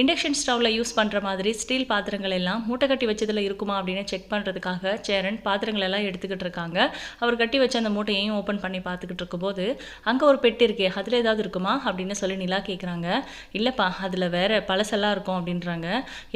Induction ஸ்டவ்வில் use பண்ணுற மாதிரி ஸ்டீல் பாத்திரங்கள் எல்லாம் மூட்டை கட்டி வச்சதில் இருக்குமா அப்படின்னு செக் பண்ணுறதுக்காக சேரன் பாத்திரங்கள் எல்லாம் எடுத்துக்கிட்டு இருக்காங்க. அவர் கட்டி வச்ச அந்த மூட்டையையும் ஓப்பன் பண்ணி பார்த்துக்கிட்டு இருக்கும்போது அங்கே ஒரு பெட்டி இருக்கே அதில் ஏதாவது இருக்குமா? அப்படின்னு சொல்லி நிலா கேட்குறாங்க இல்லைப்பா அதில் வேற பழசெல்லாம் இருக்கும் அப்படின்றாங்க.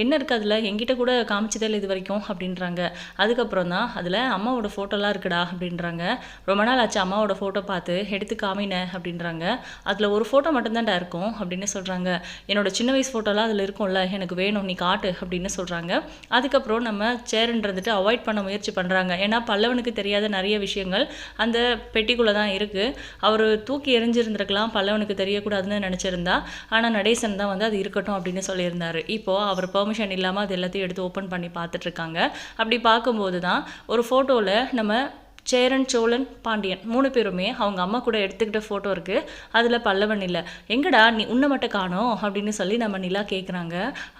என்ன இருக்குது அதில்? எங்கிட்ட கூட காமிச்சதில் இது வரைக்கும் அப்படின்றாங்க. அதுக்கப்புறம் தான் அதில் அம்மாவோட ஃபோட்டோலாம் இருக்குடா அப்படின்றாங்க. ரொம்ப நாள் ஆச்சு அம்மாவோட ஃபோட்டோ பார்த்து எடுத்து காமின அப்படின்றாங்க. அதில் ஒரு ஃபோட்டோ மட்டும்தான்டா இருக்கும் அப்படின்னு சொல்கிறாங்க என்னோட சின்ன வயசு ஃபோட்டோலாம் அதில் இருக்கும்ல எனக்கு வேணும் நீ காட்டு அப்படின்னு சொல்கிறாங்க அதுக்கப்புறம் நம்ம சேருன்றதுட்டு அவாய்ட் பண்ண முயற்சி பண்ணுறாங்க ஏன்னா பல்லவனுக்கு தெரியாத நிறைய விஷயங்கள் அந்த பெட்டிக்குள்ளே தான் இருக்குது அவர் தூக்கி எரிஞ்சிருந்திருக்கலாம் பல்லவனுக்கு தெரியக்கூடாதுன்னு நினச்சிருந்தா. ஆனால் நடேசன் தான் வந்து அது இருக்கட்டும் அப்படின்னு சொல்லியிருந்தாரு. இப்போது அவர் பெர்மிஷன் இல்லாமல் அது எல்லாத்தையும் எடுத்து ஓப்பன் பண்ணி பார்த்துட்ருக்காங்க அப்படி பார்க்கும்போது தான் ஒரு ஃபோட்டோவில் நம்ம சேரன் சோழன் பாண்டியன் மூணு பேருமே அவங்க அம்மா கூட எடுத்துக்கிட்ட ஃபோட்டோ இருக்குது அதில் பல்லவன் இல்லை. எங்கடா நீ உன்னை மட்டும் காணோம் அப்படின்னு சொல்லி நம்ம நிலா கேட்குறாங்க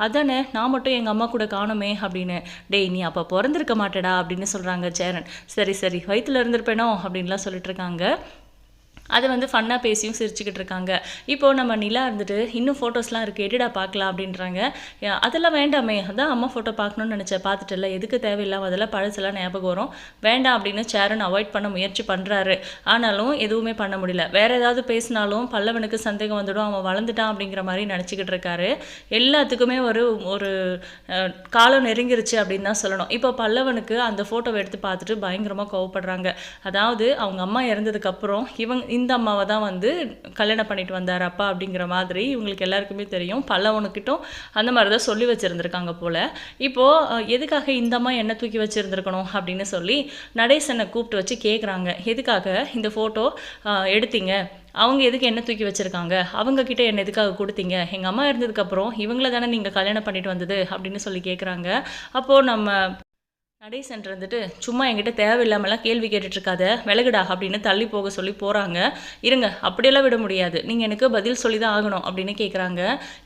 அதானே நான் மட்டும் எங்கள் அம்மா கூட காணோமே அப்படின்னு. டேய் நீ அப்போ பிறந்திருக்க மாட்டேடா அப்படின்னு சொல்கிறாங்க சேரன். சரி சரி வயிற்றுல இருந்திருப்பேனோ அப்படின்லாம் சொல்லிட்டு இருக்காங்க. அதை வந்து ஃபன்னாக பேசியும் சிரிச்சுக்கிட்டு இருக்காங்க. இப்போது நம்ம நிலா இருந்துட்டு இன்னும் ஃபோட்டோஸ்லாம் இருக்குது எடுடா பார்க்கலாம்? அப்படின்றாங்க. அதெல்லாம் வேண்டாமே. அதான் அம்மா ஃபோட்டோ பார்க்கணும்னு நினச்சேன். பார்த்துட்டல எதுக்கு தேவையில்லாம அதெல்லாம் பழசெல்லாம் ஞாபகம் வரும்? வேண்டாம் அப்படின்னு சேரன் அவாய்ட் பண்ண முயற்சி பண்ணுறாரு ஆனாலும் எதுவுமே பண்ண முடியல. வேறு ஏதாவது பேசினாலும் பல்லவனுக்கு சந்தேகம் வந்துடும். அவன் வளர்ந்துட்டான் அப்படிங்கிற மாதிரி நினச்சிக்கிட்டு இருக்காரு. எல்லாத்துக்குமே ஒரு ஒரு காலம் நெருங்கிருச்சு அப்படின்னு தான் சொல்லணும். இப்போ பல்லவனுக்கு அந்த ஃபோட்டோவை எடுத்து பார்த்துட்டு பயங்கரமாக கோவப்படுறாங்க. அதாவது அவங்க அம்மா இறந்ததுக்கப்புறம் இவங்க இந்த அம்மாவை தான் வந்து கல்யாணம் பண்ணிட்டு வந்தார் அப்பா அப்படிங்கிற மாதிரி இவங்களுக்கு எல்லாருக்குமே தெரியும். பல்லவனுக்கிட்டும் அந்த மாதிரி தான் சொல்லி வச்சுருந்துருக்காங்க போல். இப்போது எதுக்காக இந்த அம்மா என்ன தூக்கி வச்சுருந்துருக்கணும் அப்படின்னு சொல்லி நடேசனை கூப்பிட்டு வச்சு கேட்குறாங்க எதுக்காக இந்த ஃபோட்டோ எடுத்தீங்க? அவங்க எதுக்கு என்ன தூக்கி வச்சுருக்காங்க? அவங்கக்கிட்ட என்ன எதுக்காக கொடுத்தீங்க? எங்கள் அம்மா இருந்ததுக்கப்புறம் இவங்கள தானே நீங்கள் கல்யாணம் பண்ணிட்டு வந்தது அப்படின்னு சொல்லி கேட்குறாங்க அப்போது நம்ம நடேசன் இருந்துட்டு சும்மா என்கிட்ட தேவையில்லாமலாம் கேள்வி கேட்டுட்ருக்காத விலகுடா அப்படின்னு தள்ளி போக சொல்லி போகிறாங்க இருங்க அப்படியெல்லாம் விட முடியாது. நீங்கள் எனக்கு பதில் சொல்லி தான் ஆகணும் அப்படின்னு கேட்குறாங்க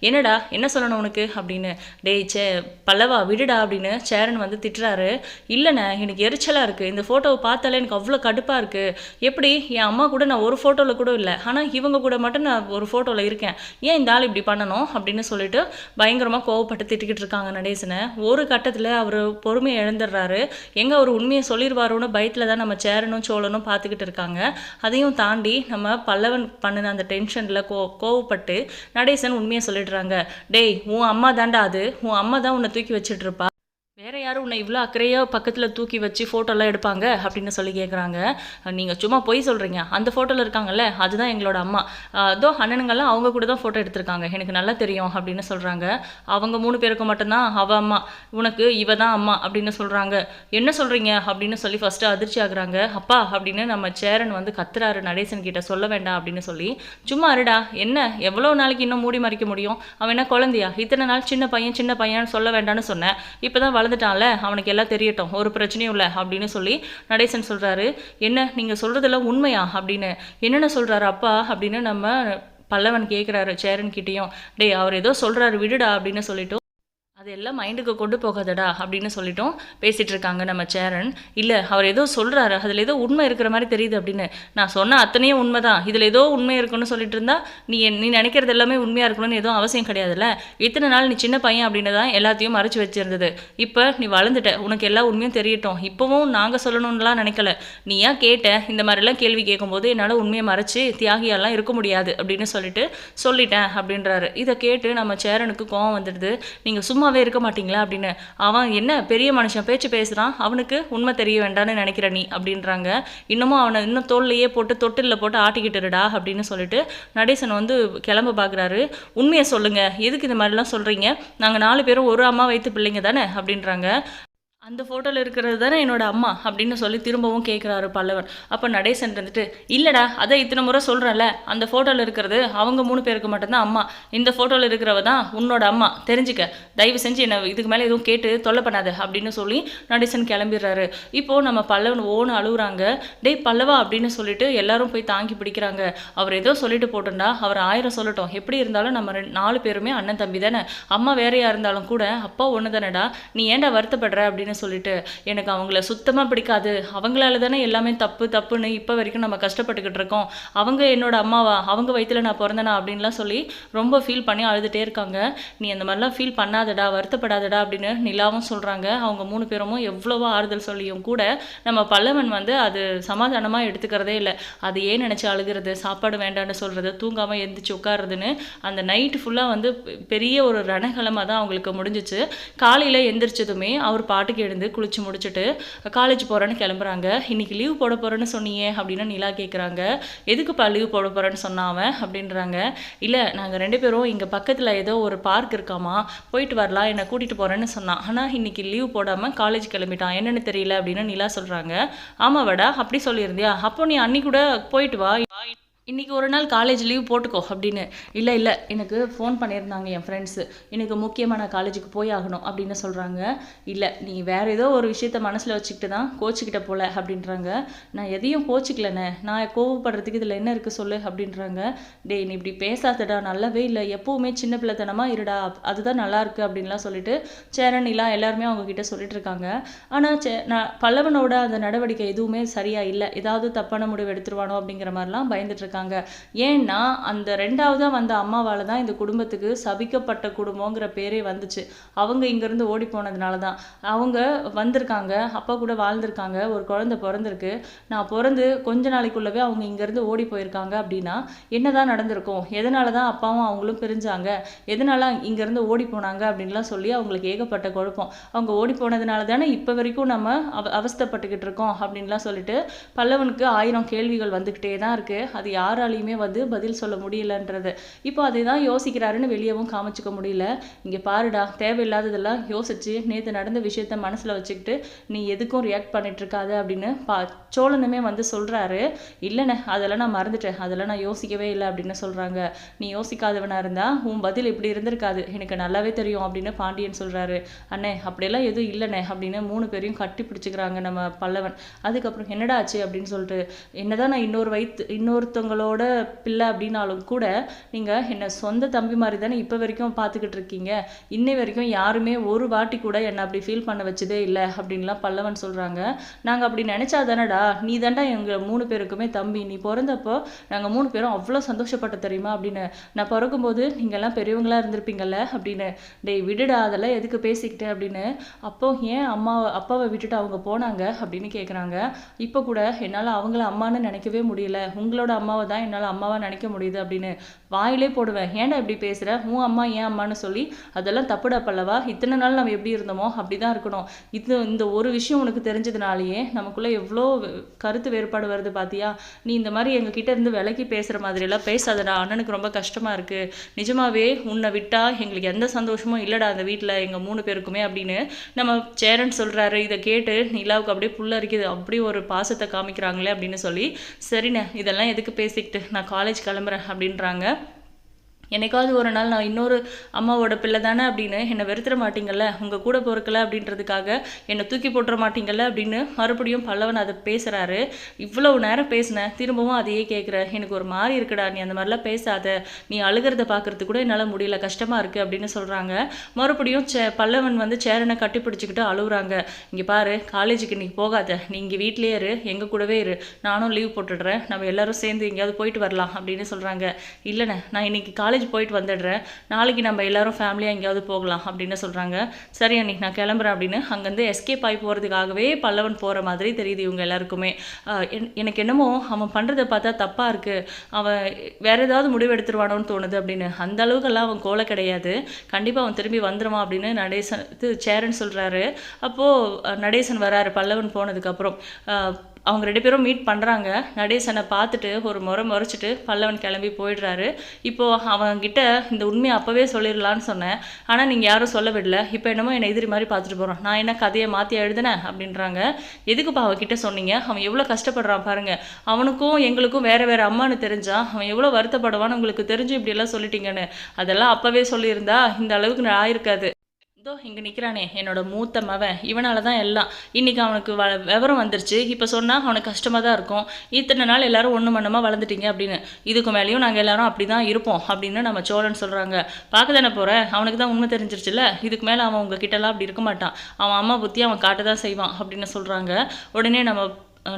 என்னடா என்ன சொல்லணும் உனக்கு? அப்படின்னு. டேய் சே பல்லவா விடுடா அப்படின்னு சேரன் வந்து திட்டுறாரு. இல்லைண்ணே எனக்கு எரிச்சலாக இருக்குது இந்த ஃபோட்டோவை பார்த்தாலே எனக்கு அவ்வளோ கடுப்பாக இருக்குது எப்படி? என் அம்மா கூட நான் ஒரு ஃபோட்டோவில் கூட இல்லை. ஆனால் இவங்க கூட மட்டும் நான் ஒரு ஃபோட்டோவில் இருக்கேன். ஏன் இந்த ஆள் இப்படி பண்ணணும்? அப்படின்னு சொல்லிட்டு பயங்கரமாக கோவப்பட்டு திட்டிக்கிட்டு இருக்காங்க நடேசனை. ஒரு கட்டத்தில் அவர் பொறுமையை இழந்துடுறாரு. எங்கே அவர் உண்மையை சொல்லிடுவாரோன்னு பயத்தில் தான் நம்ம சேரனும் சோழனும் பார்த்துக்கிட்டு இருக்காங்க. அதையும் தாண்டி நம்ம பல்லவன் பண்ணின அந்த டென்ஷனில் கோ கோவப்பட்டு நடேசன் உண்மையை சொல்லிடுறாங்க. டேய் உன் அம்மா தாண்டா அது. உன் அம்மா தான் உன்னை தூக்கி வச்சிட்டு இருப்பா. வேறு யாரும் உன்னை இவ்வளோ அக்கறையாக பக்கத்தில் தூக்கி வச்சு ஃபோட்டோலாம் எடுப்பாங்க அப்படின்னு சொல்லி கேட்குறாங்க நீங்கள் சும்மா பொய் சொல்கிறீங்க அந்த ஃபோட்டோவில் இருக்காங்கல்ல அதுதான் எங்களோட அம்மா. அதோ அண்ணனுங்கள்லாம் அவங்க கூட தான் ஃபோட்டோ எடுத்திருக்காங்க. எனக்கு நல்லா தெரியும் அப்படின்னு சொல்கிறாங்க அவங்க மூணு பேருக்கு மட்டும்தான் அவ அம்மா. உனக்கு இவ தான் அம்மா அப்படின்னு சொல்கிறாங்க என்ன சொல்கிறீங்க அப்படின்னு சொல்லி ஃபஸ்ட்டு அதிர்ச்சி ஆகுறாங்க. அப்பா அப்படின்னு நம்ம சேரன் வந்து கத்துறாரு நடேசன் கிட்ட. சொல்ல வேண்டாம் அப்படின்னு சொல்லி. சும்மா அருடா என்ன? எவ்வளோ நாளைக்கு இன்னும் மூடி மறைக்க முடியும்? அவன் என்ன குழந்தையா? இத்தனை நாள் சின்ன பையன் சின்ன பையன் சொல்ல வேண்டாம்னு சொன்னேன் இப்போ தான் வளர்ந்து வளர்ந்துட்டான்ல அவனுக்கு எல்லாம் தெரியட்டும். ஒரு பிரச்சனையும் இல்லை அப்படின்னு சொல்லி நடேசன் சொல்கிறாரு என்ன நீங்கள் சொல்கிறதெல்லாம் உண்மையா அப்படின்னு? என்னென்ன சொல்கிறாரு அப்பா அப்படின்னு நம்ம பல்லவன் கேட்குறாரு சேரன் கிட்டேயும் டேய் அவர் ஏதோ சொல்கிறாரு விடுடா அப்படின்னு சொல்லிட்டு அதெல்லாம் மைண்டுக்கு கொண்டு போகாதடா அப்படின்னு சொல்லிட்டோம். பேசிகிட்டு இருக்காங்க நம்ம சேரன். இல்லை அவர் ஏதோ சொல்கிறாரு அதில் ஏதோ உண்மை இருக்கிற மாதிரி தெரியுது அப்படின்னு. நான் சொன்ன அத்தனையும் உண்மை தான் இதில் ஏதோ உண்மை இருக்குன்னு சொல்லிட்டு இருந்தா நீ நீ நினைக்கிறது எல்லாமே உண்மையாக இருக்கணும்னு எதுவும் அவசியம் கிடையாதுல்ல. இத்தனை நாள் நீ சின்ன பையன் அப்படின்னு தான் எல்லாத்தையும் மறைச்சி வச்சிருந்தது. இப்போ நீ வளர்ந்துட்ட. உனக்கு எல்லா உண்மையும் தெரியட்டும். இப்போவும் நாங்கள் சொல்லணும்னுலாம் நினைக்கல. நீ ஏன் கேட்ட? இந்த மாதிரிலாம் கேள்வி கேட்கும்போது என்னால் உண்மையை மறைச்சி தியாகியாலாம் இருக்க முடியாது அப்படின்னு சொல்லிட்டு சொல்லிட்டேன் அப்படின்றாரு. இதை கேட்டு நம்ம சேரனுக்கு கோவம் வந்துடுது. நீங்கள் சும்மா சும்மாவே இருக்க மாட்டீங்களா அப்படின்னு. அவன் என்ன பெரிய மனுஷன் பேச்சு பேசுகிறான் அவனுக்கு உண்மை தெரிய வேண்டாம்னு நினைக்கிற நீ அப்படின்றாங்க. இன்னமும் அவனை இன்னும் தோல்லையே போட்டு தொட்டிலில் போட்டு ஆட்டிக்கிட்டுருடா அப்படின்னு சொல்லிட்டு நடேசன் வந்து கிளம்ப பார்க்குறாரு உண்மையை சொல்லுங்க எதுக்கு இந்த மாதிரிலாம் சொல்கிறீங்க நாங்கள் நாலு பேரும் ஒரு அம்மா வைத்து பிள்ளைங்க தானே அப்படின்றாங்க. அந்த ஃபோட்டோவில் இருக்கிறது தானே என்னோட அம்மா அப்படின்னு சொல்லி திரும்பவும் கேட்குறாரு பல்லவன். அப்போ நடேசன் இருந்துட்டு இல்லைடா அதை இத்தனை முறை சொல்கிறேன்ல அந்த ஃபோட்டோவில் இருக்கிறது அவங்க மூணு பேருக்கு மட்டும்தான் அம்மா. இந்த ஃபோட்டோவில் இருக்கிறவ தான் உன்னோட அம்மா. தெரிஞ்சுக்க. தயவு செஞ்சு என்னை இதுக்கு மேலே எதுவும் கேட்டு தொல்லை பண்ணாத அப்படின்னு சொல்லி நடேசன் கிளம்பிடுறாரு. இப்போது நம்ம பல்லவன் ஓன்னு அழுகுறாங்க டேய் பல்லவா அப்படின்னு சொல்லிட்டு எல்லாரும் போய் தாங்கி பிடிக்கிறாங்க. அவர் ஏதோ சொல்லிட்டு போட்டோம்டா அவர் ஆயிரம் சொல்லட்டும். எப்படி இருந்தாலும் நம்ம ரெண்டு நாலு பேருமே அண்ணன் தம்பி தானே. அம்மா வேறையாக இருந்தாலும் கூட அப்பா ஒன்று தானடா நீ ஏன்டா வருத்தப்படுற? அப்படின்னு அப்படின்னு சொல்லிட்டு எனக்கு அவங்கள சுத்தமாக பிடிக்காது. அவங்களால தானே எல்லாமே தப்பு தப்புன்னு இப்போ வரைக்கும் நம்ம கஷ்டப்பட்டுக்கிட்டு இருக்கோம். அவங்க என்னோட அம்மாவா? அவங்க வயிற்றில் நான் பிறந்தனா? அப்படின்லாம் சொல்லி ரொம்ப ஃபீல் பண்ணி அழுதுகிட்டே இருக்காங்க. நீ அந்த மாதிரிலாம் ஃபீல் பண்ணாதடா வருத்தப்படாதடா அப்படின்னு நிலாவும் சொல்கிறாங்க அவங்க மூணு பேரும் எவ்வளவோ ஆறுதல் சொல்லியும் கூட நம்ம பல்லவன் வந்து அது சமாதானமாக எடுத்துக்கிறதே இல்லை. அது ஏன் நினச்சி அழுகிறது? சாப்பாடு வேண்டான்னு சொல்கிறது தூங்காமல் எழுந்திரிச்சு உட்காருதுன்னு அந்த நைட்டு ஃபுல்லாக வந்து பெரிய ஒரு ரணகலமாக தான் அவங்களுக்கு முடிஞ்சிச்சு. காலையில் எந்திரிச்சதுமே அவர் பாட்டுக்கு எழுந்து குளிச்சு முடிச்சுட்டு காலேஜ் போகிறேன்னு கிளம்புறாங்க. இன்னைக்கு லீவ் போட போகிறேன்னு சொன்னியே அப்படின்னு நிலா கேட்குறாங்க எதுக்குப்பா லீவ் போட போகிறேன்னு சொன்னாவன் அப்படின்றாங்க. இல்லை நாங்கள் ரெண்டு பேரும் இங்கே பக்கத்தில் ஏதோ ஒரு பார்க் இருக்காமா போயிட்டு வரலாம் என்னை கூட்டிகிட்டு போகிறேன்னு சொன்னான் ஆனால் இன்னைக்கு லீவ் போடாமல் காலேஜ் கிளம்பிட்டான். என்னென்னு தெரியல அப்படின்னு நிலா சொல்கிறாங்க ஆமாவாடா அப்படி சொல்லியிருந்தியா? அப்போ நீ அன்னி கூட போயிட்டு வா. இன்றைக்கி ஒரு நாள் காலேஜ் லீவ் போட்டுக்கோ அப்படின்னு. இல்லை இல்லை எனக்கு ஃபோன் பண்ணியிருந்தாங்க என் ஃப்ரெண்ட்ஸு எனக்கு முக்கியமான காலேஜுக்கு போய் ஆகணும் அப்படின்னு சொல்கிறாங்க இல்லை நீ வேறு ஏதோ ஒரு விஷயத்த மனசில் வச்சுக்கிட்டு தான் கோச்சிக்கிட்ட போல அப்படின்றாங்க. நான் எதையும் கோச்சிக்கலண்ணே. நான் கோவப்படுறதுக்கு இதில் என்ன இருக்குது சொல்லு அப்படின்றாங்க. டேய் நீ இப்படி பேசாதடா நல்லாவே இல்லை. எப்போவுமே சின்ன பிள்ளைத்தனமாக இருடா. அதுதான் நல்லாயிருக்கு அப்படின்லாம் சொல்லிட்டு சேரன் எல்லாருமே அவங்கக்கிட்ட சொல்லிட்டு இருக்காங்க. ஆனால் சே நான் பல்லவனோட அந்த நடவடிக்கை எதுவுமே சரியாக இல்லை. ஏதாவது தப்பான முடிவு எடுத்துருவானோ அப்படிங்கிற மாதிரிலாம் பயந்துட்டு இருக்காங்க. ஏன்னா அந்த ரெண்டாவதாக வந்த அம்மாவால் தான் இந்த குடும்பத்துக்கு சபிக்கப்பட்ட குடும்பங்கிற பேரே வந்துச்சு. அவங்க இங்கேருந்து ஓடி போனதுனால தான். அவங்க வந்திருக்காங்க அப்பா கூட வாழ்ந்திருக்காங்க ஒரு குழந்தை பிறந்திருக்கு. நான் பிறந்து கொஞ்ச நாளைக்குள்ளவே அவங்க இங்கேருந்து ஓடி போயிருக்காங்க அப்படின்னா என்னதான் நடந்திருக்கும்? எதனால தான் அப்பாவும் அவங்களும் பிரிஞ்சாங்க? எதனால இங்கேருந்து ஓடி போனாங்க அப்படின்லாம் சொல்லி அவங்களுக்கு ஏகப்பட்ட குழப்பம். அவங்க ஓடி போனதுனால தானே இப்போ வரைக்கும் நம்ம அவ அவஸ்தைப்பட்டுக்கிட்டு இருக்கோம் அப்படின்லாம் சொல்லிட்டு பல்லவனுக்கு ஆயிரம் கேள்விகள் வந்துக்கிட்டே தான் இருக்குது அது யாராலையுமே வந்து பதில் சொல்ல முடியலன்றது. இப்போ அதை தான் யோசிக்கிறாருன்னு வெளியவும் காமிச்சிக்க முடியல. இங்கே பாருடா தேவையில்லாததெல்லாம் யோசிச்சு நேற்று நடந்த விஷயத்த மனசில் வச்சுக்கிட்டு நீ எதுக்கும் ரியாக்ட் பண்ணிட்டு இருக்காத அப்படின்னு பா சோழனுமே வந்து சொல்கிறாரு இல்லைண்ணே அதெல்லாம் நான் மறந்துட்டேன். அதெல்லாம் நான் யோசிக்கவே இல்லை அப்படின்னு சொல்கிறாங்க நீ யோசிக்காதவனாக இருந்தால் உன் பதில் இப்படி இருந்திருக்காது. எனக்கு நல்லாவே தெரியும் அப்படின்னு பாண்டியன் சொல்கிறாரு அண்ணே அப்படியெல்லாம் எதுவும் இல்லைண்ணே அப்படின்னு மூணு பேரையும் கட்டி பிடிச்சிக்கிறாங்க நம்ம பல்லவன். அதுக்கப்புறம் என்னடா ஆச்சு அப்படின்னு சொல்லிட்டு என்னதான் நான் இன்னொரு வயிற்று இன்னொருத்தவங்க உங்களோட பிள்ளை அப்படின்னாலும் கூட நீங்கள் என்னை சொந்த தம்பி மாதிரி தானே இப்போ வரைக்கும் பார்த்துக்கிட்டு இருக்கீங்க. இன்னை வரைக்கும் யாருமே ஒரு வாட்டி கூட என்னை அப்படி ஃபீல் பண்ண வச்சதே இல்லை அப்படின்லாம் பல்லவன் சொல்கிறாங்க நாங்கள் அப்படி நினச்சா தானடா நீ தாண்டா எங்கள் மூணு பேருக்குமே தம்பி நீ பிறந்தப்போ நாங்கள் மூணு பேரும் அவ்வளோ சந்தோஷப்பட்ட தெரியுமா அப்படின்னு. நான் பிறக்கும்போது நீங்கள்லாம் பெரியவங்களாக இருந்திருப்பீங்கல்ல அப்படின்னு. டேய் விடுடா அதெல்லாம் எதுக்கு பேசிக்கிட்டு அப்படின்னு. அப்போ ஏன் அம்மா அப்பாவை விட்டுட்டு அவங்க போனாங்க அப்படின்னு கேட்குறாங்க இப்போ கூட என்னால் அவங்கள அம்மான்னு நினைக்கவே முடியல. உங்களோட அம்மாவை தான் என்னால் அம்மாவா நினைக்க முடியுது அப்படின்னு வாயிலே போடுவேன். ஏன்டா இப்படி பேசுகிற உன் அம்மா ஏன் அம்மான்னு சொல்லி அதெல்லாம் தப்புடா பல்லவா? இத்தனை நாள் நம்ம எப்படி இருந்தோமோ அப்படி தான் இருக்கணும். இது இந்த ஒரு விஷயம் உனக்கு தெரிஞ்சதுனாலேயே நமக்குள்ளே எவ்வளோ கருத்து வேறுபாடு வருது பார்த்தியா நீ இந்த மாதிரி எங்ககிட்ட இருந்து விலைக்கு பேசுகிற மாதிரியெல்லாம் பேசாதடா. அண்ணனுக்கு ரொம்ப கஷ்டமாக இருக்குது நிஜமாவே உன்னை விட்டால் எங்களுக்கு எந்த சந்தோஷமும் இல்லைடா அந்த வீட்டில் எங்கள் மூணு பேருக்குமே அப்படின்னு நம்ம சேரன் சொல்கிறாரு இதை கேட்டு நிலாவுக்கு அப்படியே புல்லரிக்குது அப்படி ஒரு பாசத்தை காமிக்கிறாங்களே அப்படின்னு சொல்லி சரிண்ணே இதெல்லாம் எதுக்கு பேசிக்கிட்டு நான் காலேஜ் கிளம்புறேன் அப்படின்றாங்க. என்னைக்காவது ஒரு நாள் நான் இன்னொரு அம்மாவோட பிள்ளை தானே அப்படின்னு என்னை வெறுத்துற மாட்டீங்கல்ல? உங்கள் கூட பிறக்கல அப்படின்றதுக்காக என்னை தூக்கி போட்டுற மாட்டீங்கல்ல அப்படின்னு மறுபடியும் பல்லவன் அதை பேசுகிறாரு இவ்வளவு நேரம் பேசினேன் திரும்பவும் அதையே கேட்குற எனக்கு ஒரு மாதிரி இருக்குடா நீ அந்த மாதிரிலாம் பேசாத. நீ அழுகிறத பார்க்கறது கூட என்னால் முடியல கஷ்டமாக இருக்குது அப்படின்னு சொல்கிறாங்க மறுபடியும் சே பல்லவன் வந்து சேரனை கட்டி பிடிச்சிக்கிட்டு அழுகுறாங்க இங்கே பாரு காலேஜுக்கு நீ போகாத. நீ இங்கே வீட்லேயே இரு எங்கள் கூடவே இரு. நானும் லீவ் போட்டுடுறேன். நம்ம எல்லாரும் சேர்ந்து எங்கேயாவது போயிட்டு வரலாம் அப்படின்னு சொல்கிறாங்க இல்லைண்ணே நான் இன்னைக்கு காலேஜ் போயிட்டு வந்துடுறேன். நாளைக்கு நம்ம எல்லாரும் ஃபேமிலியாக எங்கேயாவது போகலாம் அப்படின்னு சொல்கிறாங்க சரி அன்றைக்கி நான் கிளம்புறேன் அப்படின்னு அங்கேருந்து எஸ்கேப் ஆகி போகிறதுக்காகவே பல்லவன் போகிற மாதிரி தெரியுது இவங்க எல்லாருக்குமே. எனக்கு என்னமோ அவன் பண்ணுறதை பார்த்தா தப்பாக இருக்குது அவன் வேற ஏதாவது முடிவு எடுத்துருவானோன்னு தோணுது அப்படின்னு. அந்த அளவுக்கெல்லாம் அவன் கோலை கிடையாது. கண்டிப்பாக அவன் திரும்பி வந்துடுவான் அப்படின்னு நடேசன் இது சேரன் சொல்கிறாரு அப்போது நடேசன் வராரு பல்லவன் போனதுக்கப்புறம் அவங்க ரெண்டு பேரும் மீட் பண்ணுறாங்க நடேசனை பார்த்துட்டு ஒரு முறை முறைச்சிட்டு பல்லவன் கிளம்பி போயிடுறாரு. இப்போது அவங்கக்கிட்ட இந்த உண்மையை அப்போவே சொல்லிடலான்னு சொன்னேன். ஆனால் நீங்கள் யாரும் சொல்ல விடல. இப்போ என்னமோ என்னை எதிரி மாதிரி பார்த்துட்டு போகிறோம் நான் என்ன கதையை மாற்றி எழுதினேன்? அப்படின்றாங்க. எதுக்குப்பா அவகிட்ட சொன்னீங்க? அவன் எவ்வளோ கஷ்டப்படுறான் பாருங்கள் அவனுக்கும் எங்களுக்கும் வேறு வேறு அம்மான்னு தெரிஞ்சா அவன் எவ்வளோ வருத்தப்படுவான்னு உங்களுக்கு தெரிஞ்சு இப்படியெல்லாம் சொல்லிட்டீங்கன்னு. அதெல்லாம் அப்போவே சொல்லியிருந்தா இந்த அளவுக்கு நான் ஆயிருக்காது. இதோ இங்கே நிற்கிறானே என்னோட மூத்த மவன். இவனால தான் எல்லாம். இன்றைக்கி அவனுக்கு வ விவரம் வந்துருச்சு. இப்போ சொன்னால் அவனுக்கு கஷ்டமாக தான் இருக்கும். இத்தனை நாள் எல்லாரும் ஒன்று மண்ணமாக வளர்ந்துட்டீங்க அப்படின்னு. இதுக்கு மேலேயும் நாங்கள் எல்லாரும் அப்படி தான் இருப்போம் அப்படின்னு நம்ம சோழன் சொல்கிறாங்க பார்க்க தானே போகிறேன் அவனுக்கு தான் உண்மை தெரிஞ்சிருச்சுல்ல? இதுக்கு மேலே அவன் உங்கள் கிட்டலாம் அப்படி இருக்க மாட்டான். அவன் அம்மா புத்தி அவன் காட்ட தான் செய்வான் அப்படின்னு சொல்கிறாங்க உடனே நம்ம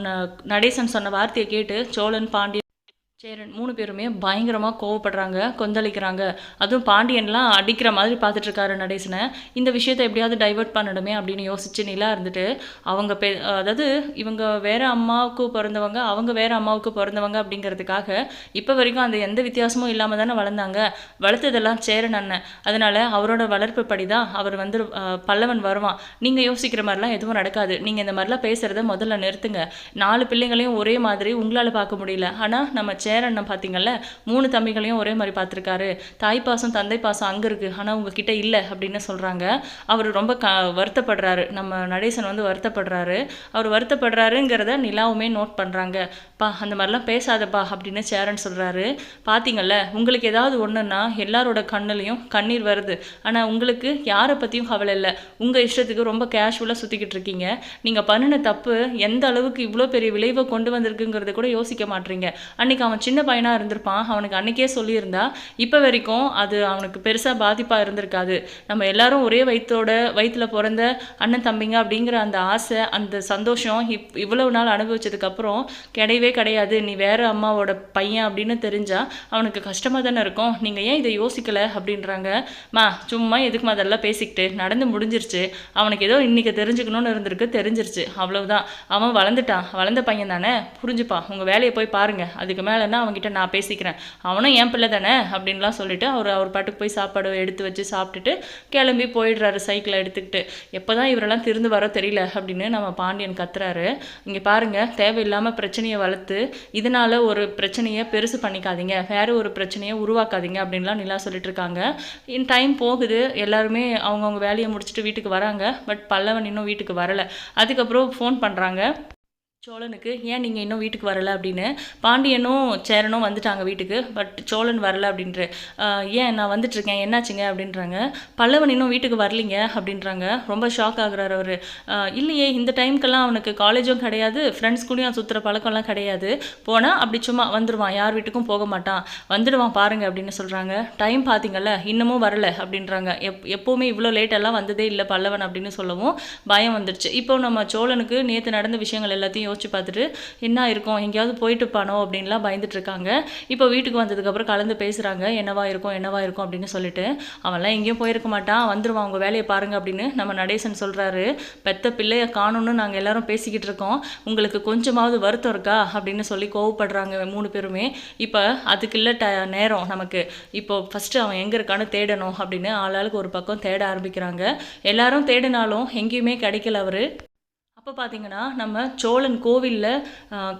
ந- நடேசன் சொன்ன வார்த்தையை கேட்டு சோழன் பாண்டியன் சேரன் மூணு பேருமே பயங்கரமாக கோவப்படுறாங்க கொந்தளிக்கிறாங்க. அதுவும் பாண்டியன்லாம் அடிக்கிற மாதிரி பார்த்துட்ருக்காரு நடேசனை. இந்த விஷயத்தை எப்படியாவது டைவர்ட் பண்ணணுமே அப்படின்னு யோசிச்சு நிலா இருந்துட்டு அவங்க பெ அதாவது இவங்க வேற அம்மாவுக்கு பிறந்தவங்க அவங்க வேறு அம்மாவுக்கு பிறந்தவங்க அப்படிங்கிறதுக்காக இப்போ வரைக்கும் அந்த எந்த வித்தியாசமும் இல்லாமல் தானே வளர்ந்தாங்க. வளர்த்ததெல்லாம் சேரன் அண்ணன். அதனால் அவரோட வளர்ப்பு படி தான் அவர் வந்து பல்லவன் வருவான். நீங்கள் யோசிக்கிற மாதிரிலாம் எதுவும் நடக்காது. நீங்கள் இந்த மாதிரிலாம் பேசுகிறத முதல்ல நிறுத்துங்க. நாலு பிள்ளைங்களையும் ஒரே மாதிரி உங்களால் பார்க்க முடியல. ஆனால் நம்ம சேரண்ணன் பார்த்தீங்கல்ல மூணு தம்பிகளையும் ஒரே மாதிரி பார்த்துருக்காரு தாய் பாசம் தந்தை பாசம் அங்கே இருக்குது ஆனால் உங்ககிட்ட இல்லை அப்படின்னு சொல்கிறாங்க அவர் ரொம்ப க வருத்தப்படுறாரு. நம்ம நடேசன் வந்து வருத்தப்படுறாரு. அவர் வருத்தப்படுறாருங்கிறத நிலாவுமே நோட் பண்ணுறாங்க பா அந்த மாதிரிலாம் பேசாதப்பா அப்படின்னு சேரன் சொல்கிறாரு பார்த்தீங்கல்ல உங்களுக்கு ஏதாவது ஒன்றுன்னா எல்லாரோட கண்ணுலையும் கண்ணீர் வருது. ஆனால் உங்களுக்கு யாரை பற்றியும் கவலை இல்லை. உங்கள் இஷ்டத்துக்கு ரொம்ப கேஷுவலாக சுற்றிக்கிட்டு இருக்கீங்க. நீங்கள் பண்ணின தப்பு எந்த அளவுக்கு இவ்வளோ பெரிய விளைவை கொண்டு வந்திருக்குங்கிறத கூட யோசிக்க மாட்டீங்க. அன்னைக்கு அவன் சின்ன பையனாக இருந்திருப்பான். அவனுக்கு அன்றைக்கே சொல்லியிருந்தா இப்போ வரைக்கும் அது அவனுக்கு பெருசாக பாதிப்பாக இருந்திருக்காது. நம்ம எல்லாரும் ஒரே வயிற்றோட வயிற்றில் பிறந்த அண்ணன் தம்பிங்க அப்படிங்கிற அந்த ஆசை அந்த சந்தோஷம் இப் இவ்வளவு நாள் அனுபவிச்சதுக்கப்புறம் கிடையவே கிடையாது. நீ வேறு அம்மாவோட பையன் அப்படின்னு தெரிஞ்சால் அவனுக்கு கஷ்டமாக தானே இருக்கும். நீங்கள் ஏன் இதை யோசிக்கல அப்படின்றாங்க. மா சும்மா எதுக்குமா அதெல்லாம் பேசிக்கிட்டு? நடந்து முடிஞ்சிருச்சு. அவனுக்கு ஏதோ இன்றைக்கி தெரிஞ்சுக்கணும்னு இருந்திருக்கு தெரிஞ்சிருச்சு. அவ்வளவுதான். அவன் வளர்ந்துட்டான். வளர்ந்த பையன் தானே? புரிஞ்சுப்பா. உங்கள் வேலையை போய் பாருங்கள் அதுக்கு மேலே மேலேன்னா அவங்ககிட்ட நான் பேசிக்கிறேன். அவனும் என் பிள்ளை தானே? அப்படின்லாம் சொல்லிவிட்டு அவர் அவர் பாட்டுக்கு போய் சாப்பாடு எடுத்து வச்சு சாப்பிட்டுட்டு கிளம்பி போயிடுறாரு சைக்கிளை எடுத்துக்கிட்டு. எப்போ தான் இவரெல்லாம் திருந்து வர தெரியல அப்படின்னு நம்ம பாண்டியன் கத்துறாரு. இங்கே பாருங்கள் தேவையில்லாமல் பிரச்சனையை வளர்த்து இதனால ஒரு பிரச்சனையை பெருசு பண்ணிக்காதீங்க. வேறு ஒரு பிரச்சனையை உருவாக்காதீங்க அப்படின்லாம் நிலா சொல்லிட்டு இருக்காங்க இன் டைம் போகுது. எல்லாருமே அவங்கவுங்க வேலையை முடிச்சுட்டு வீட்டுக்கு வராங்க. பட் பல்லவன் இன்னும் வீட்டுக்கு வரலை. அதுக்கப்புறம் ஃபோன் பண்ணுறாங்க சோழனுக்கு ஏன் நீங்கள் இன்னும் வீட்டுக்கு வரல? அப்படின்னு. பாண்டியனும் சேரனும் வந்துட்டாங்க வீட்டுக்கு பட் சோழன் வரல அப்படின்ற ஏன் நான் வந்துட்டுருக்கேன் என்னாச்சுங்க? அப்படின்றாங்க. பல்லவன் இன்னும் வீட்டுக்கு வரலிங்க? அப்படின்றாங்க. ரொம்ப ஷாக் ஆகுறாரு அவர். இல்லையே இந்த டைம்க்கெல்லாம் அவனுக்கு காலேஜும் கிடையாது ஃப்ரெண்ட்ஸ் கூடயும் சுற்றுற பழக்கம்லாம் கிடையாது. போனால் அப்படி சும்மா வந்துடுவான் யார் வீட்டுக்கும் போக மாட்டான். வந்துடுவான் பாருங்க அப்படின்னு சொல்கிறாங்க டைம் பார்த்தீங்கல்ல இன்னமும் வரல அப்படின்றாங்க. எப் எப்போவுமே இவ்வளோ லேட்டெல்லாம் வந்ததே இல்லை பல்லவன் அப்படின்னு சொல்லவும் பயம் வந்துடுச்சு இப்போ நம்ம சோழனுக்கு நேற்று நடந்த விஷயங்கள் எல்லாத்தையும் யோசிச்சு பார்த்துட்டு என்ன இருக்கும் எங்கேயாவது போயிட்டு பானோ அப்படின்லாம் பயந்துட்டு இருக்காங்க இப்போ வீட்டுக்கு வந்ததுக்கப்புறம் கலந்து பேசுகிறாங்க என்னவா இருக்கும்? என்னவா இருக்கும்? அப்படின்னு சொல்லிட்டு அவன்லாம் எங்கேயும் போயிருக்க மாட்டான். வந்துடுவான் உங்கள் வேலையை பாருங்க அப்படின்னு நம்ம நடேசன் சொல்கிறாரு பெத்த பிள்ளையை காணும்னு நாங்கள் எல்லாரும் பேசிக்கிட்டு இருக்கோம். உங்களுக்கு கொஞ்சமாவது வருத்தம் இருக்கா? அப்படின்னு சொல்லி கோவப்படுறாங்க மூணு பேருமே. இப்போ அதுக்கு இல்லை ட நேரம் நமக்கு. இப்போ ஃபஸ்ட்டு அவன் எங்கே இருக்கான்னு தேடணும் அப்படின்னு ஆளாளுக்கு ஒரு பக்கம் தேட ஆரம்பிக்கிறாங்க. எல்லாரும் தேடினாலும் எங்கேயுமே கிடைக்கல அவர். அப்போ பார்த்தீங்கன்னா நம்ம சோழன் கோவிலில்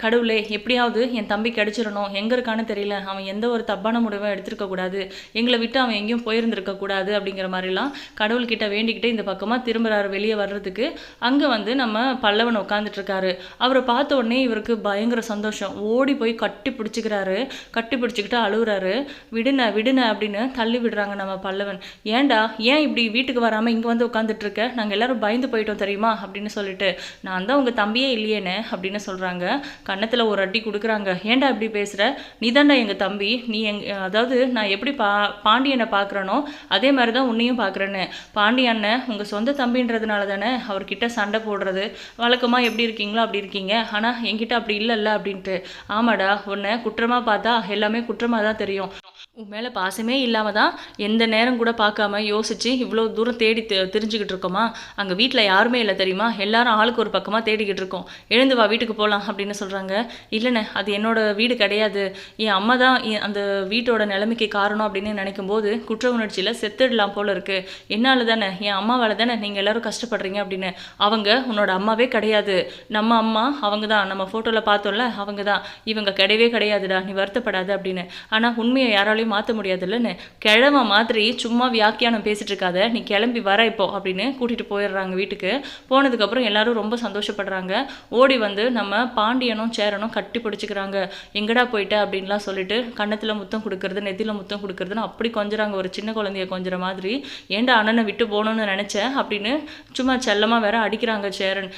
கடவுளே எப்படியாவது என் தம்பி கிடச்சிடணும். எங்கே இருக்கான்னு தெரியல. அவன் எந்த ஒரு தப்பான முடிவும் எடுத்திருக்கக்கூடாது எங்களை விட்டு அவன் எங்கேயும் போயிருந்திருக்கக்கூடாது அப்படிங்கிற மாதிரிலாம் கடவுள்கிட்ட வேண்டிக்கிட்டு இந்த பக்கமாக திரும்புகிறாரு வெளியே வர்றதுக்கு. அங்கே வந்து நம்ம பல்லவன் உட்காந்துட்ருக்காரு அவரை பார்த்த உடனே இவருக்கு பயங்கர சந்தோஷம். ஓடி போய் கட்டி பிடிச்சிக்கிறாரு. கட்டி பிடிச்சிக்கிட்டு அழுகுறாரு. விடுன விடுன அப்படின்னு தள்ளி விடுறாங்க நம்ம பல்லவன். ஏன்டா ஏன் இப்படி வீட்டுக்கு வராமல் இங்கே வந்து உட்காந்துட்ருக்க நாங்கள் எல்லாரும் பயந்து போயிட்டோம் தெரியுமா? அப்படின்னு சொல்லிட்டு நான் தான் உங்கள் தம்பியே இல்லையேனே? அப்படின்னு சொல்கிறாங்க கன்னத்தில் ஒரு அடி கொடுக்குறாங்க. ஏன்டா இப்படி பேசுகிற நீ தான்டா எங்கள் தம்பி. நீ எங் அதாவது நான் எப்படி பா பாண்டியனை பார்க்குறேனோ அதே மாதிரி தான் உன்னையும் பார்க்குறேன்னு பாண்டி அண்ணன் உங்கள் சொந்த தம்பின்றதுனால தானே அவர்கிட்ட சண்டை போடுறது? வழக்கமாக எப்படி இருக்கீங்களோ அப்படி இருக்கீங்க. ஆனால் என்கிட்ட அப்படி இல்லைல்ல அப்படின்ட்டு. ஆமாடா உன்னை குற்றமாக பார்த்தா எல்லாமே குற்றமாக தான் தெரியும். உன் மேலே பாசமே இல்லாமல் தான் எந்த நேரம் கூட பார்க்காம யோசிச்சு இவ்வளோ தூரம் தேடி தெ- தெரிஞ்சுக்கிட்டு இருக்கோமா? அங்கே வீட்டில் யாருமே இல்லை தெரியுமா? எல்லாரும் ஆளுக்கு ஒரு பக்கமாக தேடிக்கிட்டு இருக்கோம். எழுந்து வா வீட்டுக்கு போகலாம் அப்படின்னு சொல்கிறாங்க இல்லைண்ணே அது என்னோடய வீடு கிடையாது. என் அம்மா தான் என் அந்த வீட்டோட நிலைமைக்கு காரணம் அப்படின்னு நினைக்கும் போது குற்ற உணர்ச்சியில் செத்துடலாம் போல இருக்கு. என்னால் தானே என் அம்மாவால் தானே நீங்கள் எல்லோரும் கஷ்டப்படுறீங்க அப்படின்னு. அவங்க உன்னோட அம்மாவே கிடையாது. நம்ம அம்மா அவங்க தான். நம்ம ஃபோட்டோவில் பார்த்தோம்ல அவங்க தான். இவங்க கிடையவே கிடையாதுடா நீ வருத்தப்படாது அப்படின்னு. ஆனால் உண்மையை யாராலையும் உன்னாலே மாற்ற முடியாதுல்லன்னு கிழமை மாதிரி சும்மா வியாக்கியானம் பேசிட்டு இருக்காத. நீ கிளம்பி வர இப்போ அப்படின்னு கூட்டிகிட்டு போயிடுறாங்க வீட்டுக்கு. போனதுக்கப்புறம் எல்லாரும் ரொம்ப சந்தோஷப்படுறாங்க. ஓடி வந்து நம்ம பாண்டியனும் சேரனும் கட்டி பிடிச்சிக்கிறாங்க. எங்கடா போயிட்ட அப்படின்லாம் சொல்லிட்டு கண்ணத்தில் முத்தம் கொடுக்கறது நெத்தியில் முத்தம் கொடுக்கறதுன்னு அப்படி கொஞ்சறாங்க. ஒரு சின்ன குழந்தைய கொஞ்சுற மாதிரி. ஏன்டா அண்ணனை விட்டு போகணும்னு நினச்சேன் அப்படின்னு சும்மா செல்லமாக வேற அடிக்கிறாங்க சேரன்.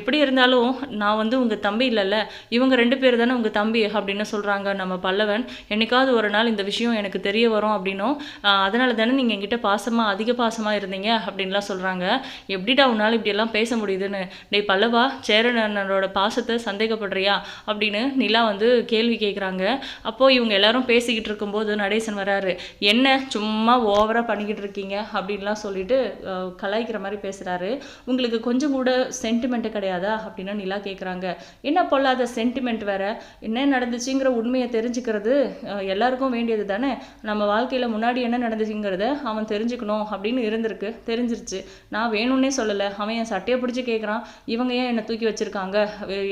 எப்படி இருந்தாலும் நான் வந்து உங்கள் தம்பி இல்லைல்ல. இவங்க ரெண்டு பேர் தானே உங்கள் தம்பி அப்படின்னு சொல்கிறாங்க நம்ம பல்லவன். என்னைக்காவது ஒரு நாள் இந்த விஷயம் எனக்கு தெரிய வரும் அப்படின்னும் அதனால தானே நீங்கள் என்கிட்ட பாசமாக அதிக பாசமாக இருந்தீங்க அப்படின்லாம் சொல்கிறாங்க எப்படிடா உன்னால் இப்படியெல்லாம் பேச முடியுதுன்னு? டேய் பல்லவா சேரன் பாசத்தை சந்தேகப்படுறியா? அப்படின்னு நிலா வந்து கேள்வி கேட்குறாங்க அப்போது இவங்க எல்லாரும் பேசிக்கிட்டு இருக்கும்போது நடேசன் வராரு. என்ன சும்மா ஓவராக பண்ணிக்கிட்டு இருக்கீங்க? அப்படின்லாம் சொல்லிட்டு கலாய்க்கிற மாதிரி பேசுகிறாரு உங்களுக்கு கொஞ்சம் கூட சென்டிமெண்ட்டு கிடையாதா? அப்படின்னு நிலா கேட்குறாங்க என்ன பொல்லாத சென்டிமெண்ட் வேற? என்ன நடந்துச்சுங்கிற உண்மையை தெரிஞ்சுக்கிறது எல்லாருக்கும் வேண்டியது தானே? நம்ம வாழ்க்கையில் முன்னாடி என்ன நடந்துச்சுங்கிறத அவன் தெரிஞ்சுக்கணும் அப்படின்னு இருந்திருக்கு. தெரிஞ்சிருச்சு. நான் வேணும்னே சொல்லலை. அவன் என் சட்டையை பிடிச்சி கேட்குறான் இவங்க ஏன் என்னை தூக்கி வச்சிருக்காங்க?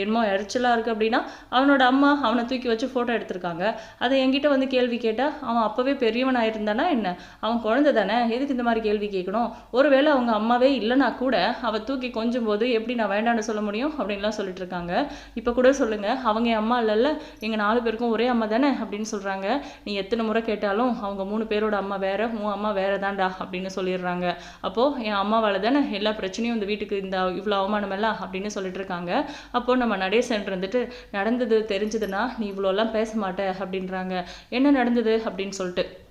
என்னமோ எரிச்சலாக இருக்குது அப்படின்னா அவனோட அம்மா அவனை தூக்கி வச்சு ஃபோட்டோ எடுத்திருக்காங்க. அதை என்கிட்ட வந்து கேள்வி கேட்டால் அவன் அப்போவே பெரியவன் ஆயிருந்தானா என்ன? அவன் குழந்தை தானே? எதுக்கு இந்த மாதிரி கேள்வி கேட்கணும் ஒருவேளை அவங்க அம்மாவே இல்லைனா கூட அவள் தூக்கி கொஞ்சம் போது எப்படி நான் வேண்டாம்னு சொல்ல முடியும் அப்படின்லாம் சொல்லிட்டு இருக்காங்க. இப்போ கூட சொல்லுங்கள் அவங்க என் அம்மா இல்லைல்ல. எங்கள் நாலு பேருக்கும் ஒரே அம்மா தானே அப்படின்னு சொல்கிறாங்க நீ எத்தனை முறை கேட்டாலும் அவங்க மூணு பேரோட அம்மா வேற உன் அம்மா வேற தான்டா அப்படின்னு சொல்லிடுறாங்க. அப்போது என் அம்மாவால் தானே எல்லா பிரச்சனையும் இந்த வீட்டுக்கு இந்த இவ்வளோ அவமானம் எல்லாம் அப்படின்னு சொல்லிட்டு இருக்காங்க. அப்போது நம்ம நடேசன் இருந்துட்டு நடந்தது தெரிஞ்சதுன்னா நீ இவ்வளோலாம் பேச மாட்ட அப்படின்றாங்க. என்ன நடந்தது? அப்படின்னு சொல்லிட்டு.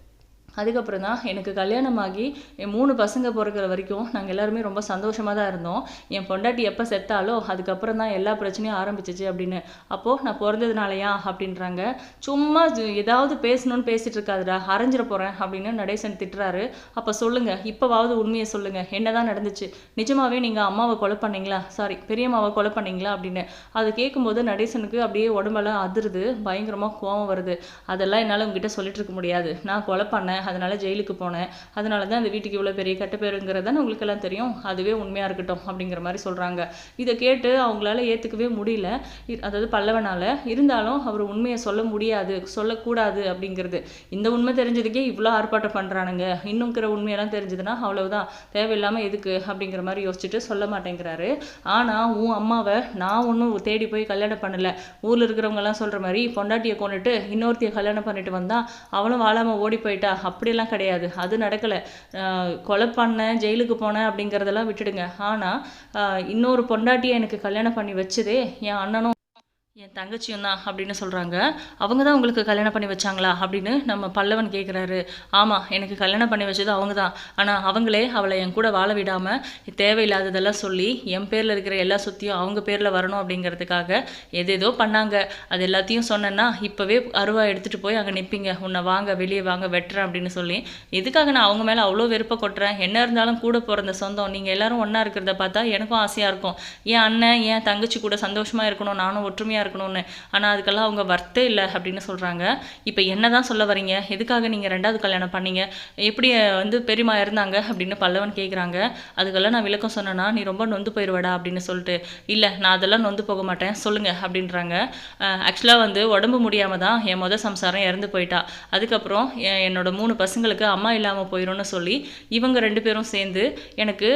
அதுக்கப்புறம் தான் எனக்கு கல்யாணமாகி என் மூணு பசங்க பிறக்கிற வரைக்கும் நாங்கள் எல்லாருமே ரொம்ப சந்தோஷமாக தான் இருந்தோம். என் பொண்டாட்டி எப்போ செத்தாலோ அதுக்கப்புறம் தான் எல்லா பிரச்சனையும் ஆரம்பிச்சிச்சு அப்படின்னு. அப்போது நான் பிறந்ததுனாலயா அப்படின்றாங்க. சும்மா ஏதாவது பேசணும்னு பேசிகிட்டு இருக்காதுடா அரைஞ்சிட போகிறேன் அப்படின்னு நடேசன் திட்டுறாரு. அப்போ சொல்லுங்கள் இப்போவாவது உண்மையை சொல்லுங்கள் என்ன தான் நடந்துச்சு? நிஜமாவே நீங்கள் அம்மாவை கொலை பண்ணீங்களா? சாரி பெரியம்மாவை கொலை பண்ணீங்களா அப்படின்னு. அது கேட்கும்போது நடேசனுக்கு அப்படியே உடம்பெல்லாம் அதிருது பயங்கரமாக கோவம் வருது. அதெல்லாம் என்னால் உங்ககிட்ட சொல்லிட்டு இருக்க முடியாது. நான் கொலை பண்ணேன் அதனால் ஜெயிலுக்கு போனேன். அதனால தான் அந்த வீட்டுக்கு இவ்வளோ பெரிய கட்டப்பேருங்கிறதான தானே உங்களுக்கு எல்லாம் தெரியும். அதுவே உண்மையாக இருக்கட்டும் அப்படிங்கிற மாதிரி சொல்கிறாங்க இதை கேட்டு அவங்களால ஏற்றுக்கவே முடியல. இ- அதாவது பல்லவனால். இருந்தாலும் அவர் உண்மையை சொல்ல முடியாது சொல்லக்கூடாது அப்படிங்கிறது. இந்த உண்மை தெரிஞ்சதுக்கே இவ்வளோ ஆர்ப்பாட்டம் பண்ணுறானுங்க இன்னும்ங்கிற உண்மையெல்லாம் தெரிஞ்சதுன்னா அவ்வளவுதான். தேவையில்லாமல் எதுக்கு அப்படிங்கிற மாதிரி யோசிச்சுட்டு சொல்ல மாட்டேங்கிறாரு. ஆனால் உன் அம்மாவை நான் ஒன்றும் தேடி போய் கல்யாணம் பண்ணல. ஊரில் இருக்கிறவங்கலாம் சொல்கிற மாதிரி பொண்டாட்டியை கொண்டுட்டு இன்னொருத்தையை கல்யாணம் பண்ணிட்டு வந்தால் அவளும் வாழாமல் ஓடி போயிட்டா. அப்படியெல்லாம் கிடையாது. அது நடக்கலை. கொலை பண்ணேன் ஜெயிலுக்கு போனேன் அப்படிங்கிறதெல்லாம் விட்டுடுங்க. ஆனால் இன்னொரு பொண்டாட்டியை எனக்கு கல்யாணம் பண்ணி வச்சதே என் அண்ணனும் என் தங்கச்சியும் தான் அப்படின்னு சொல்கிறாங்க அவங்க தான் உங்களுக்கு கல்யாணம் பண்ணி வச்சாங்களா அப்படின்னு நம்ம பல்லவன் கேட்குறாரு ஆமாம் எனக்கு கல்யாணம் பண்ணி வச்சது அவங்க தான் ஆனால் அவங்களே அவளை என் கூட வாழ விடாமல் தேவையில்லாததெல்லாம் சொல்லி என் பேரில் இருக்கிற எல்லா சொத்தியும் அவங்க பேரில் வரணும் அப்படிங்கிறதுக்காக எதேதோ பண்ணாங்க. அது எல்லாத்தையும் சொன்னேன்னா இப்போவே அருவா எடுத்துகிட்டு போய் அங்கே நிற்பீங்க உன்னை வாங்க வெளியே வாங்க வெட்டுறேன் அப்படின்னு சொல்லி. எதுக்காக நான் அவங்க மேலே அவ்வளோ வெறுப்பை கொட்டுறேன்? என்ன இருந்தாலும் கூட பிறந்த சொந்தம். நீங்கள் எல்லோரும் ஒன்றா இருக்கிறத பார்த்தா எனக்கும் ஆசையாக இருக்கும். என் அண்ணன் என் தங்கச்சி கூட சந்தோஷமாக இருக்கணும். நானும் ஒற்றுமையாக இருக்கணும்னு. ஆனால் அதுக்கெல்லாம் அவங்க வர்த்தே இல்லை அப்படின்னு சொல்கிறாங்க இப்போ என்ன தான் சொல்ல வரீங்க? எதுக்காக நீங்கள் ரெண்டாவது கல்யாணம் பண்ணீங்க? எப்படி வந்து பெரியம்மா இருந்தாங்க? அப்படின்னு பல்லவன் கேட்குறாங்க அதுக்கெல்லாம் நான் விளக்கம் சொன்னேன்னா நீ ரொம்ப நொந்து போயிடுவடா அப்படின்னு சொல்லிட்டு. இல்லை நான் அதெல்லாம் நொந்து போக மாட்டேன். சொல்லுங்கள் அப்படின்றாங்க. ஆக்சுவலாக வந்து உடம்பு முடியாமல் தான் என் மொதல் சம்சாரம் இறந்து போயிட்டா. அதுக்கப்புறம் என்னோட மூணு பசங்களுக்கு அம்மா இல்லாமல் போயிடும்னு சொல்லி இவங்க ரெண்டு பேரும் சேர்ந்து எனக்கு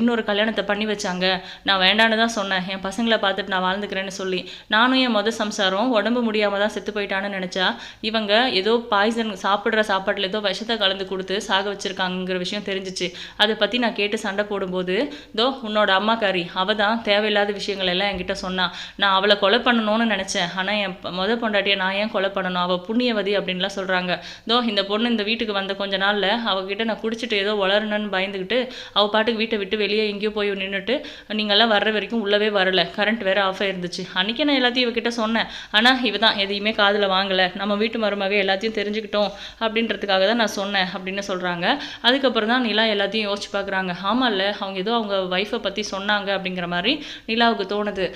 இன்னொரு கல்யாணத்தை பண்ணி வச்சாங்க. நான் வேண்டான்னு தான் சொன்னேன். என் பசங்களை பார்த்துட்டு நான் வாழ்ந்துக்கிறேன்னு சொல்லி. நான் நானும் என் முத சம்சாரம் உடம்பு முடியாமல் தான் செத்து போயிட்டான்னு நினச்சா இவங்க ஏதோ பாய்சன் சாப்பிட்ற சாப்பாட்டில் ஏதோ விஷத்தை கலந்து கொடுத்து சாக வச்சிருக்காங்கங்கிற விஷயம் தெரிஞ்சிச்சு. அதை பற்றி நான் கேட்டு சண்டை போடும்போது தோ உன்னோட அம்மாக்காரி அவள் தான் தேவையில்லாத விஷயங்கள் எல்லாம் என்கிட்ட சொன்னான் நான் அவளை கொலை பண்ணணும்னு நினச்சேன். ஆனால் என் மொதல் பொண்டாட்டியை நான் ஏன் கொலை பண்ணணும்? அவள் புண்ணியவதி அப்படின்லாம் சொல்கிறாங்க தோ இந்த பொண்ணு இந்த வீட்டுக்கு வந்த கொஞ்ச நாளில் அவகிட்ட நான் குடிச்சிட்டு ஏதோ வளரணும்னு பயந்துக்கிட்டு அவள் பாட்டுக்கு வீட்டை விட்டு வெளியே எங்கேயோ போய் நின்றுட்டு நீங்கள்லாம் வர்ற வரைக்கும் உள்ளவே வரல. கரண்ட் வேறு ஆஃப் ஆயிருந்துச்சு. அன்றைக்கி நான் எல்லாத்தையும் இவகிட்ட சொன்னேன். ஆனால் இவ தான் எதையுமே காதில் வாங்கலை. நம்ம வீட்டு மருமக எல்லாத்தையும் தெரிஞ்சுக்கிட்டோம் அப்படின்றதுக்காக தான் நான் சொன்னேன் அப்படின்னு சொல்கிறாங்க அதுக்கப்புறம் தான் நிலா எல்லாத்தையும் யோசிச்சு பார்க்குறாங்க ஆமாம்ல அவங்க ஏதோ அவங்க ஒய்ஃபை பற்றி சொன்னாங்க அப்படிங்கிற மாதிரி நிலாவுக்கு தோணுது.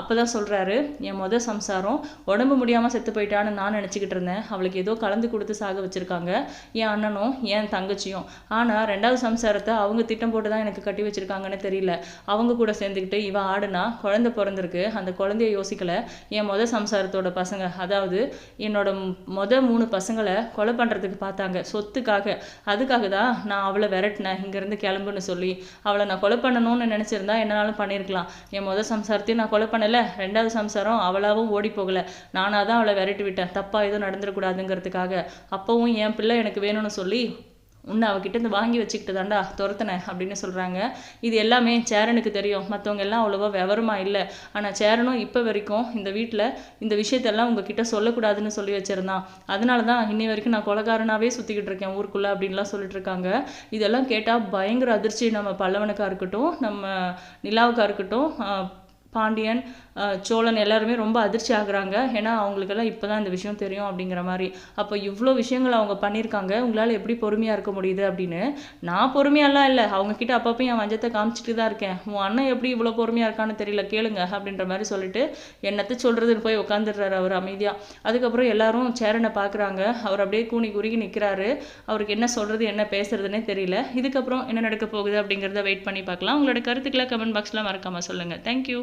அப்போ தான் சொல்கிறாரு என் மொதல் சம்சாரம் உடம்பு முடியாமல் செத்து போயிட்டான்னு நான் நினச்சிக்கிட்டு இருந்தேன். அவளுக்கு ஏதோ கலந்து கொடுத்து சாக வச்சுருக்காங்க. என் அண்ணனும் என் தங்கச்சியும். ஆனால் ரெண்டாவது சம்சாரத்தை அவங்க திட்டம் போட்டு தான் எனக்கு கட்டி வச்சிருக்காங்கன்னு தெரியல. அவங்க கூட சேர்ந்துக்கிட்டு இவன் ஆடுனா குழந்தை பிறந்திருக்கு. அந்த குழந்தைய யோசிக்கல. என் மொத சம்சாரத்தோட பசங்க. அதாவது என்னோட மொத மூணு பசங்களை கொலை பண்ணுறதுக்கு பார்த்தாங்க. சொத்துக்காக. அதுக்காக தான் நான் அவளை விரட்டினேன். இங்கேருந்து கிளம்புன்னு சொல்லி அவளை நான் கொலை பண்ணணும்னு நினச்சிருந்தா என்னாலும் பண்ணியிருக்கலாம் என் மொதல் சம்சாரத்தையும் நான் கொலை பண்ணலை. ரெண்டாவது சம்சாரம் அவளாவும் ஓடி போகலை. நானாக தான் அவளை விரட்டி விட்டேன். தப்பாக எதுவும் நடந்துடக்கூடாதுங்கிறதுக்காக. அப்போவும் என் பிள்ளை எனக்கு வேணும்னு சொல்லி உன்னை அவகிட்ட இருந்து வாங்கி வச்சுக்கிட்டு தாண்டா துரத்துனேன் அப்படின்னு சொல்கிறாங்க இது எல்லாமே சேரனுக்கு தெரியும். மற்றவங்க எல்லாம் அவ்வளோவா விவரமா இல்லை. ஆனால் சேரனும் இப்போ வரைக்கும் இந்த வீட்டில் இந்த விஷயத்தெல்லாம் உங்ககிட்ட சொல்லக்கூடாதுன்னு சொல்லி வச்சிருந்தான். அதனால தான் இன்னி வரைக்கும் நான் கொலகாரனாகவே சுற்றிக்கிட்டு இருக்கேன் ஊருக்குள்ளே அப்படின்லாம் சொல்லிட்டு இருக்காங்க. இதெல்லாம் கேட்டால் பயங்கர அதிர்ச்சி நம்ம பல்லவனுக்காக இருக்கட்டும் நம்ம நிலாவுக்காக இருக்கட்டும் பாண்டியன் சோழன் எல்லாருமே ரொம்ப அதிர்ச்சி ஆகுறாங்க. ஏன்னா அவங்களுக்கெல்லாம் இப்போ தான் இந்த விஷயம் தெரியும் அப்படிங்கிற மாதிரி. அப்போ இவ்வளோ விஷயங்கள் அவங்க பண்ணியிருக்காங்க. உங்களால் எப்படி பொறுமையாக இருக்க முடியுது அப்படின்னு? நான் பொறுமையாலாம் இல்லை. அவங்கக்கிட்ட அப்பப்போ என் வஞ்சத்தை காமிச்சிட்டு தான் இருக்கேன். உன் அண்ணன் எப்படி இவ்வளோ பொறுமையாக இருக்கான்னு தெரியல. கேளுங்க அப்படின்ற மாதிரி சொல்லிட்டு என்னத்தை சொல்கிறதுன்னு போய் உட்காந்துடுறாரு அவர் அமைதியாக அதுக்கப்புறம் எல்லாரும் சேரனை பார்க்குறாங்க அவர் அப்படியே கூனி குறுகி நிற்கிறாரு அவருக்கு என்ன சொல்கிறது என்ன பேசுறதுன்னே தெரியல. இதுக்கப்புறம் என்ன நடக்க போகுது அப்படிங்கிறத வெயிட் பண்ணி பார்க்கலாம். உங்களோட கருத்துக்களை கமெண்ட் பாக்ஸில் மறக்காமல் சொல்லுங்கள் தேங்க்யூ